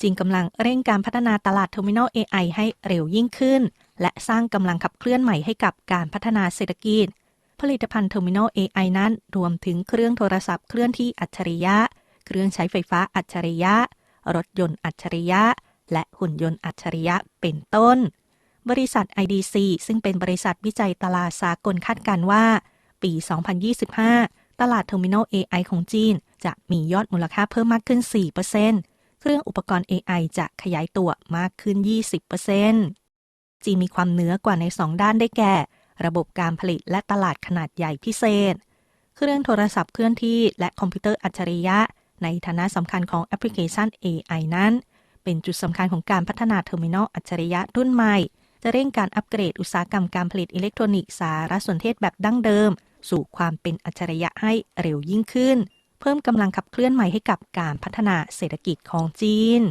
จีนกำลังเร่งการพัฒนาตลาด Terminal AI ให้เร็วยิ่งขึ้น และสร้างกำลังขับเคลื่อนใหม่ให้กับการพัฒนาเศรษฐกิจ ผลิตภัณฑ์ Terminal AI นั้นรวมถึงเครื่องโทรศัพท์เคลื่อนที่อัจฉริยะ เครื่องใช้ไฟฟ้าอัจฉริยะ รถยนต์อัจฉริยะ และหุ่นยนต์อัจฉริยะเป็นต้น บริษัท IDC ซึ่งเป็นบริษัทวิจัยตลาดสากลคาดการว่า ปี 2025 ตลาด Terminal AI ของจีน จะมียอดมูลค่าเพิ่มมากขึ้น 4% เครื่องอุปกรณ์ AI จะขยายตัวมากขึ้น 20%จีนมีความเหนือกว่าใน 2 ด้านได้แก่ ระบบการผลิตและตลาดขนาดใหญ่พิเศษ เครื่องโทรศัพท์เคลื่อนที่และคอมพิวเตอร์อัจฉริยะ ในฐานะสำคัญของแอปพลิเคชัน AI นั้น เป็นจุดสำคัญของการพัฒนาเทอร์มินอลอัจฉริยะรุ่นใหม่ จะเร่งการอัปเกรดอุตสาหกรรมการผลิตอิเล็กทรอนิกส์สารสนเทศแบบดั้งเดิม สู่ความเป็นอัจฉริยะให้เร็วยิ่งขึ้น เพิ่มกำลังขับเคลื่อนใหม่ให้กับการพัฒนาเศรษฐกิจของจีน